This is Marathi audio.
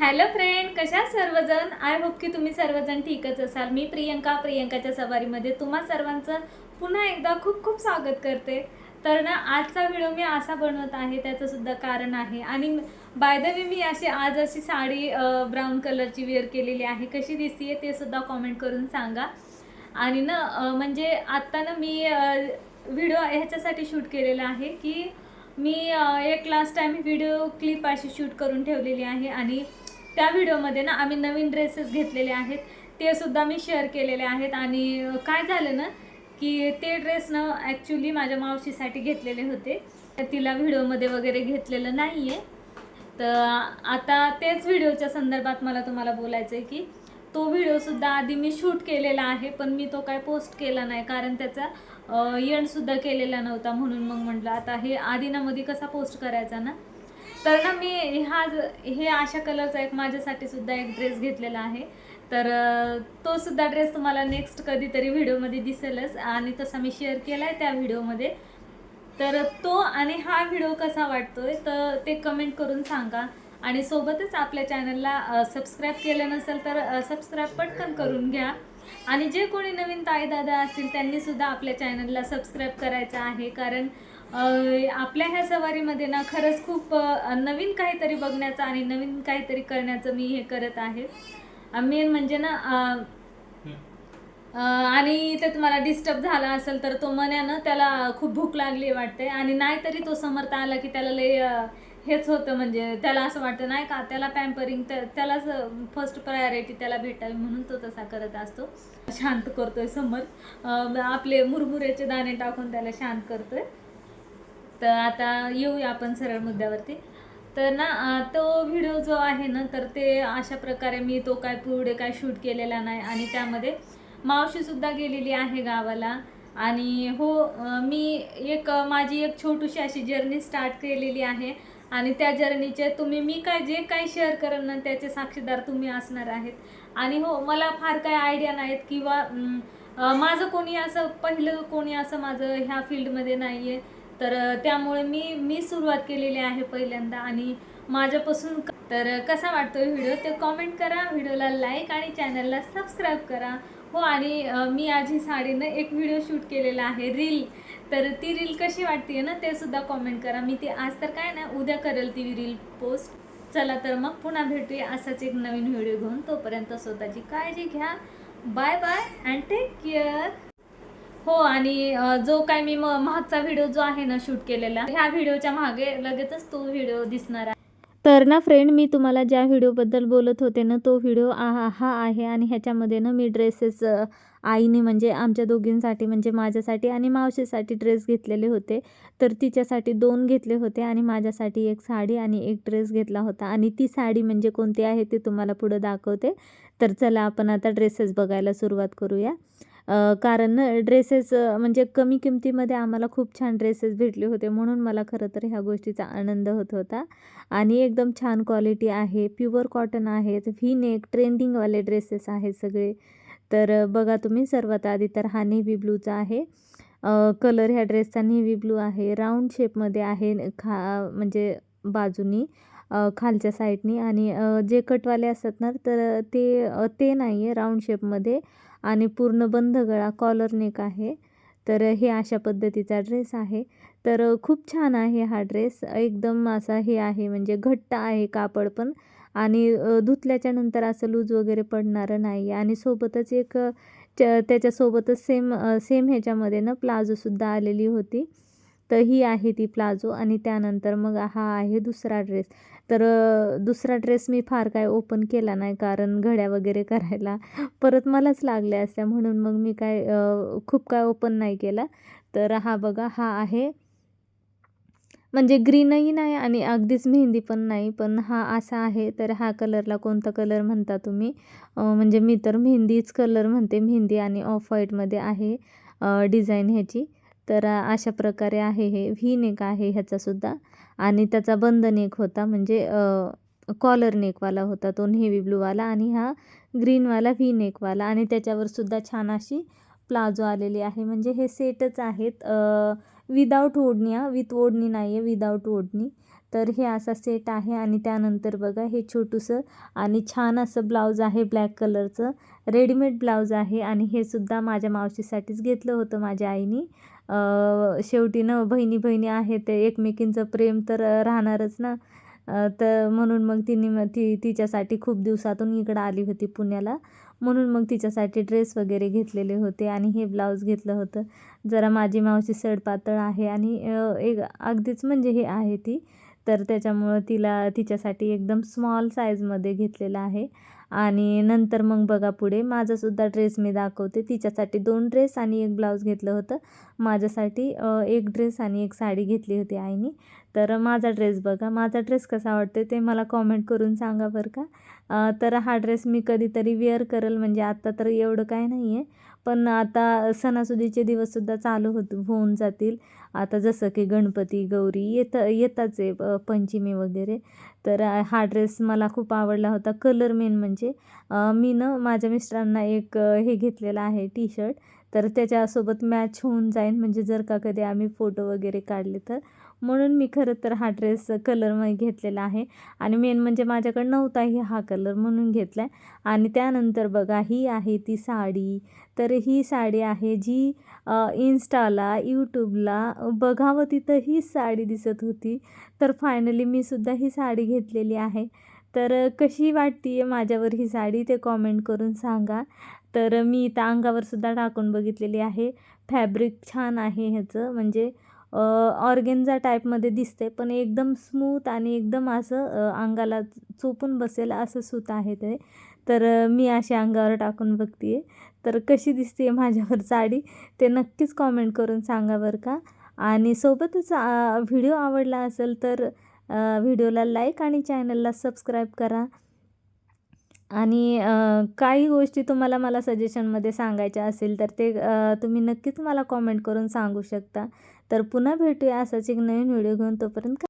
हॅलो फ्रेंड कशा सर्वजण? आय होप की तुम्ही सर्वजण ठीकच असाल. मी प्रियंका प्रियंकाच्या सवारीमध्ये तुम्हा सर्वांचं पुन्हा एकदा खूप खूप स्वागत करते. तर ना आजचा व्हिडिओ मी असा बनवत आहे त्याचंसुद्धा कारण आहे. आणि बाय द वे मी अशी आज अशी साडी ब्राऊन कलरची वेअर केलेली आहे. कशी दिसते ते सुद्धा कॉमेंट करून सांगा. आणि ना म्हणजे आत्ता ना मी व्हिडिओ ह्याच्यासाठी शूट केलेला आहे की मी एक लास्ट टाईम व्हिडिओ क्लिप अशी शूट करून ठेवलेली आहे. आणि त्या व्हिडिओमध्ये ना आम्ही नवीन ड्रेसेस घेतलेले आहेत. ते सुद्धा मी शेअर केलेले आहेत. आणि काय झालं ना की ते ड्रेस ना ॲक्च्युली माझ्या मावशीसाठी घेतलेले होते. तर तिला व्हिडिओमध्ये वगैरे घेतलेलं नाही आहे तर आता तेच व्हिडिओच्या संदर्भात मला तुम्हाला बोलायचं आहे की तो व्हिडिओसुद्धा आधी मी शूट केलेला आहे पण मी तो काय पोस्ट केला नाही. कारण त्याचा एंडसुद्धा केलेला नव्हता. म्हणून मग म्हटलं आता हे आदिनामध्ये कसा पोस्ट करायचा ना? तर ना मी हा ज- हे अशा कलरचा एक माझ्यासाठी सुद्धा एक ड्रेस घेतलेला आहे. तर तो सुद्धा ड्रेस तुम्हाला नेक्स्ट कधीतरी व्हिडिओमध्ये दिसेलच. आणि तसा मी शेअर केला आहे त्या व्हिडिओमध्ये. तर तो आणि हा व्हिडिओ कसा वाटतोय तर ते कमेंट करून सांगा. आणि सोबतच आपल्या चॅनलला सबस्क्राईब केलं नसेल तर सबस्क्राईब पटकन करून घ्या. आणि जे कोणी नवीन ताई दादा असतील त्यांनी सुद्धा आपल्या चॅनलला सबस्क्राईब करायचं आहे. कारण आपल्या ह्या सवारीमध्ये ना खरंच खूप नवीन काहीतरी बघण्याचं आणि नवीन काहीतरी करण्याचं मी हे करत आहे. मेन म्हणजे ना आणि ते तुम्हाला डिस्टर्ब झाला असेल तर तो मन्यानं त्याला खूप भूक लागली वाटते. आणि नाहीतरी तो समर्थ आला की त्याला लय हेच होतं म्हणजे त्याला असं वाटतं नाही का त्याला पॅम्परिंग त्यालाच फर्स्ट प्रायोरिटी त्याला भेटावी म्हणून तो तसा करत असतो. शांत करतोय समर. आपले मुरमुऱ्याचे दाणे टाकून त्याला शांत करतोय. तर आता येऊया आपण सरळ मुद्द्यावरती. तर ना तो व्हिडिओ जो आहे ना तर ते अशा प्रकारे मी तो काय पुढे काय शूट केलेला नाही आणि त्यामध्ये मावशीसुद्धा गेलेली आहे गावाला. आणि हो मी एक माझी एक छोटीशी अशी जर्नी स्टार्ट केलेली आहे. आणि त्या जर्नीचे तुम्ही मी काय जे काही शेअर करेन ना त्याचे साक्षीदार तुम्ही असणार आहेत. आणि हो मला फार काय आयडिया नाहीत किंवा माझं कोणी असं पहिलं कोणी असं माझं ह्या फील्डमध्ये नाही आहे तर त्यामुळे मी मी सुरुवात केलेली आहे पहिल्यांदा आणि माझ्यापासून तर कसा वाटतोय व्हिडिओ ते कॉमेंट करा व्हिडिओला लाईक आणि चॅनलला सबस्क्राईब करा. हो आणि मी आज ही साडीनं एक व्हिडिओ शूट केलेला आहे रील. तर ती रील कशी वाटते ना ते सुद्धा कॉमेंट करा. मी ती आज तर काय ना उद्या करेल ती रील पोस्ट. चला तर मग पुन्हा भेटूया असाच एक नवीन व्हिडिओ घेऊन. तोपर्यंत स्वतःची काळजी घ्या. Bye bye and take care. हो आणि जो काय मी म- मागचा व्हिडिओ जो आहे ना शूट केलेला ह्या व्हिडिओच्या मागे लगेचच तो व्हिडिओ दिसणार आहे. तर ना फ्रेंड मी तुम्हाला ज्या व्हिडिओबद्दल बोलत होते ना तो व्हिडिओ आ हा आहे आणि ह्याच्यामध्ये ना मी ड्रेसेस आईने म्हणजे आमच्या दोघींसाठी म्हणजे माझ्यासाठी आणि मावशीसाठी ड्रेस घेतलेले होते. तर तिच्यासाठी दोन घेतले होते आणि माझ्यासाठी एक साडी आणि एक ड्रेस घेतला होता. आणि ती साडी म्हणजे कोणती आहे ते तुम्हाला पुढं दाखवते. तर चला आपण आता ड्रेसेस बघायला सुरुवात करूया. कारण ड्रेसेस म्हणजे कमी किमतीमध्ये आम्हाला खूप छान ड्रेसेस भेटले होते म्हणून मला खरं तर ह्या गोष्टीचा आनंद होत होता. आणि एकदम छान क्वालिटी आहे प्युअर कॉटन आहेत व्ही नेक ट्रेंडिंगवाले ड्रेसेस आहेत सगळे. तर बघा तुम्ही सर्वात आधी तर हा नेव्ही ब्लूचा आहे. कलर ह्या ड्रेसचा नेव्ही ब्लू आहे राऊंड शेपमध्ये आहे खा म्हणजे बाजूनी खालच्या साईडनी. आणि जे कटवाले असतात ना तर ते ते नाही आहे राऊंड शेपमध्ये. आणि पूर्ण बंद गळा कॉलर नेक आहे. तर हे अशा पद्धतीचा ड्रेस आहे. तर खूप छान आहे हा ड्रेस एकदम असा हे आहे म्हणजे घट्ट आहे कापड पण. आणि धुतल्याच्या नंतर असं लूज वगैरे पडणारं नाही. आणि सोबतच एक च- त्याच्यासोबतच सेम सेम ह्याच्यामध्ये ना प्लाझोसुद्धा आलेली होती. तर ही आहे ती प्लाझो आणि त्यानंतर मग हा आहे दुसरा ड्रेस तर दुसरा ड्रेस मी फार काय ओपन केला नाही कारण घड्या वगैरे करायला परत मलाच लागल्या असत्या म्हणून मग मी काय खूप काय ओपन नाही केला. तर हा बघा हा आहे. म्हणजे ग्रीनही नाही आणि अगदीच मेहंदी पण नाही पण हा असा आहे. तर हा कलरला कोणता कलर म्हणता तुम्ही? म्हणजे मी तर मेहंदीच कलर म्हणते. मेहंदी आणि ऑफ व्हाईटमध्ये आहे डिझाईन ह्याची. तर अशा प्रकारे आहे हे व्ही नेक आहे ह्याचासुद्धा आणि त्याचा बंद नेक होता म्हणजे कॉलर नेकवाला होता तो नेव्ही ब्लूवाला आणि हा ग्रीनवाला व्ही नेकवाला आणि त्याच्यावर सुद्धा छान अशी प्लाझो आलेली आहे. म्हणजे हे सेटच आहेत विदाऊट ओढणी हा विथ ओढणी नाही आहे विदाऊट ओढणी. तर हे असा सेट आहे आणि त्यानंतर बघा हे छोटूसं आणि छान असं ब्लाऊज आहे ब्लॅक कलरचं रेडीमेड ब्लाऊज आहे आणि हे सुद्धा माझ्या मावशीसाठीच घेतलं होतं माझ्या आईनी. शेवटी ना बहिणी बहिणी आहे ते एकमेकींचं प्रेम तर राहणारच ना. तर म्हणून मग तिने मग ती तिच्यासाठी खूप दिवसातून इकडं आली होती पुण्याला. म्हणून मग तिच्यासाठी ड्रेस वगैरे घेतलेले होते आणि हे ब्लाऊज घेतलं होतं. जरा माझी मावशी सडपातळ आहे आणि एक अगदीच म्हणजे हे आहे ती. तर त्याच्यामुळं तिला तिच्यासाठी एकदम स्मॉल साईजमध्ये घेतलेलं आहे. आणि नंतर मग बघा पुढे. माझासुद्धा ड्रेस मी दाखवते. तिच्यासाठी दोन ड्रेस आणि एक ब्लाऊज घेतलं होतं. माझ्यासाठी एक ड्रेस आणि एक साडी घेतली होती आईनी. तर माझा ड्रेस बघा. माझा ड्रेस कसा वाटतो ते मला कॉमेंट करून सांगा बरं का. तर हा ड्रेस मी कधीतरी वेअर करेल. म्हणजे आत्ता तर एवढं काय नाही आहे पण आता सणासुदीचे दिवससुद्धा चालू होत होऊन जातील. आता जसं की गणपती गौरी येत येताच आहे पंचमी वगैरे. तर हा ड्रेस मला खूप आवडला होता. कलर मेन म्हणजे मी न माझ्या मिस्टरांना एक हे घेतलेलं आहे टी शर्ट तर त्याच्यासोबत मॅच होऊन जाईन. म्हणजे जर का कधी आम्ही फोटो वगैरे काढले तर. म्हणून मी खरं तर हा ड्रेस कलर घेतलेला आहे. आणि मेन म्हणजे माझ्याकडे नव्हताही हा कलर म्हणून घेतला आहे आणि त्यानंतर बघा ही आहे ती साडी. तर ही साडी आहे जी इन्स्टाला यूट्यूबला बघावं तिथं हीच साडी दिसत होती. तर फायनली मी सुद्धा ही साडी घेतलेली आहे. तर कशी वाटते आहे माझ्यावर ही साडी ते कॉमेंट करून सांगा. तर मी इथं अंगावर सुद्धा टाकून बघितलेली आहे. फॅब्रिक छान आहे ह्याचं. म्हणजे ऑर्गेन्झा टाईपमध्ये दिसते पण एकदम स्मूथ आणि एकदम असं अंगाला चोपून बसेल असं सूत आहे ते. तर मी अशी अंगावर टाकून बघते आहे तर कशी दिसते आहे माझ्यावर साडी ते नक्कीच कॉमेंट करून सांगा बरं का. आणि सोबतच व्हिडिओ आवडला असेल तर व्हिडिओला लाईक आणि चॅनलला सबस्क्राईब करा. आणि काही गोष्टी तुम्हाला मला सजेशनमध्ये सांगायच्या असेल तर ते तुम्ही नक्कीच मला कॉमेंट करून सांगू शकता. तर पुन्हा भेटूया असाच एक नवीन व्हिडिओ घेऊन तोपर्यंत